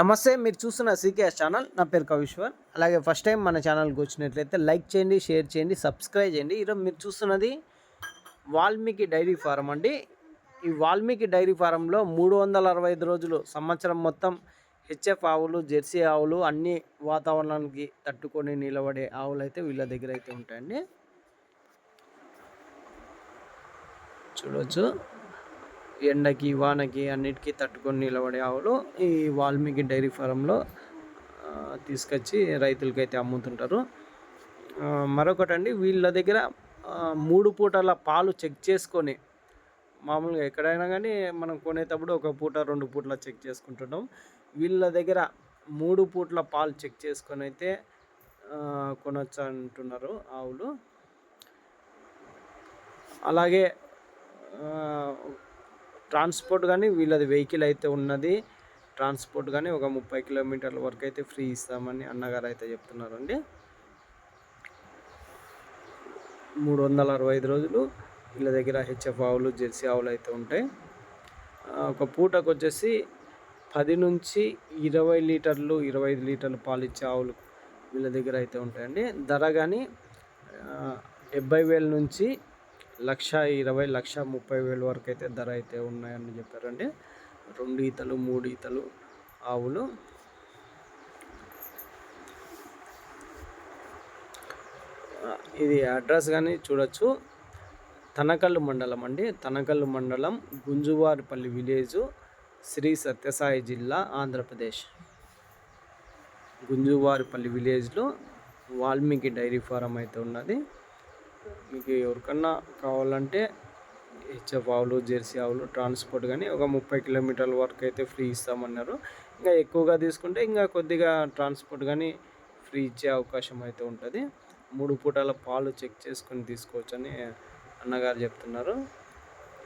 నమస్తే మీరు చూస్తున్న సీకేఎస్ ఛానల్. నా పేరు కవిశ్వర్. అలాగే ఫస్ట్ టైం మన ఛానల్కి వచ్చినట్లయితే లైక్ చేయండి షేర్ చేయండి సబ్స్క్రైబ్ చేయండి. ఈరోజు మీరు చూస్తున్నది వాల్మీకి డైరీ ఫారం అండి. ఈ వాల్మీకి డైరీ ఫారంలో మూడు వందల అరవై ఐదు రోజులు సంవత్సరం మొత్తం హెచ్ఎఫ్ ఆవులు జెర్సీ ఆవులు అన్ని వాతావరణానికి తట్టుకొని నిలబడే ఆవులు అయితే వీళ్ళ దగ్గర అయితే ఉంటాయండి. చూడవచ్చు ఎండకి వానకి అన్నిటికీ తట్టుకొని నిలబడే ఆవులు ఈ వాల్మీకి డైరీ ఫారంలో తీసుకొచ్చి రైతులకైతే అమ్ముతుంటారు. మరొకటండి వీళ్ళ దగ్గర మూడు పూటల పాలు చెక్ చేసుకొని మామూలుగా ఎక్కడైనా కానీ మనం కొనేటప్పుడు ఒక పూట రెండు పూటల చెక్ చేసుకుంటుంటాం. వీళ్ళ దగ్గర మూడు పూట్ల పాలు చెక్ చేసుకొని అయితే కొనొచ్చు అంటున్నారు ఆవులు. అలాగే ట్రాన్స్పోర్ట్ కానీ వీళ్ళది వెహికల్ అయితే ఉన్నది. ట్రాన్స్పోర్ట్ కానీ ఒక ముప్పై కిలోమీటర్ల వరకు అయితే ఫ్రీ ఇస్తామని అన్నగారు అయితే చెప్తున్నారండి. మూడు వందల అరవై ఐదు రోజులు వీళ్ళ దగ్గర హెచ్ఎఫ్ ఆవులు జెర్సీ ఆవులు అయితే ఉంటాయి. ఒక పూటకు వచ్చేసి పది నుంచి ఇరవై లీటర్లు ఇరవై ఐదు లీటర్లు పాలు ఇచ్చే ఆవులు వీళ్ళ దగ్గర అయితే ఉంటాయండి. ధర కానీ డెబ్బై వేల నుంచి లక్ష ఇరవై లక్ష ముప్పై వేల వరకు అయితే ధర అయితే ఉన్నాయని చెప్పారండి. రెండు ఈతలు మూడు ఈతలు ఆవులు. ఇది అడ్రస్ కానీ చూడొచ్చు. తనకల్లు మండలం అండి. తనకల్లు మండలం గుంజువారిపల్లి విలేజు శ్రీ సత్యసాయి జిల్లా ఆంధ్రప్రదేశ్. గుంజువారిపల్లి విలేజ్లో వాల్మీకి డైరీ ఫారం అయితే ఉన్నది. మీకు ఎవరికన్నా కావాలంటే హెచ్ఎఫ్ ఆవులు జెర్సీ ఆవులు ట్రాన్స్పోర్ట్ కానీ ఒక ముప్పై కిలోమీటర్ల వరకు అయితే ఫ్రీ ఇస్తామన్నారు. ఇంకా ఎక్కువగా తీసుకుంటే ఇంకా కొద్దిగా ట్రాన్స్పోర్ట్ కానీ ఫ్రీ ఇచ్చే అవకాశం అయితే ఉంటుంది. మూడు పూటల పాలు చెక్ చేసుకొని తీసుకోవచ్చని అన్నగారు చెప్తున్నారు.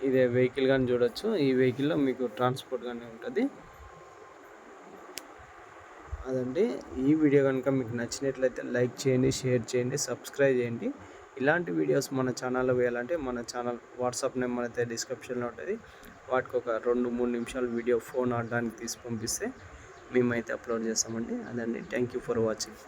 ఇదే వెహికల్ కానీ చూడొచ్చు. ఈ వెహికల్లో మీకు ట్రాన్స్పోర్ట్ కానీ ఉంటుంది. అదండి. ఈ వీడియో కనుక మీకు నచ్చినట్లయితే లైక్ చేయండి షేర్ చేయండి సబ్స్క్రైబ్ చేయండి. ఇలాంటి వీడియోస్ మన ఛానల్లో వేయాలంటే మన ఛానల్ వాట్సాప్ నెంబర్ అయితే డిస్క్రిప్షన్లో ఉంటుంది. వాటికి ఒక రెండు మూడు నిమిషాలు వీడియో ఫోన్ ఆడడానికి తీసి పంపిస్తే మేమైతే అప్లోడ్ చేస్తామండి. అదండి. Thank you for watching.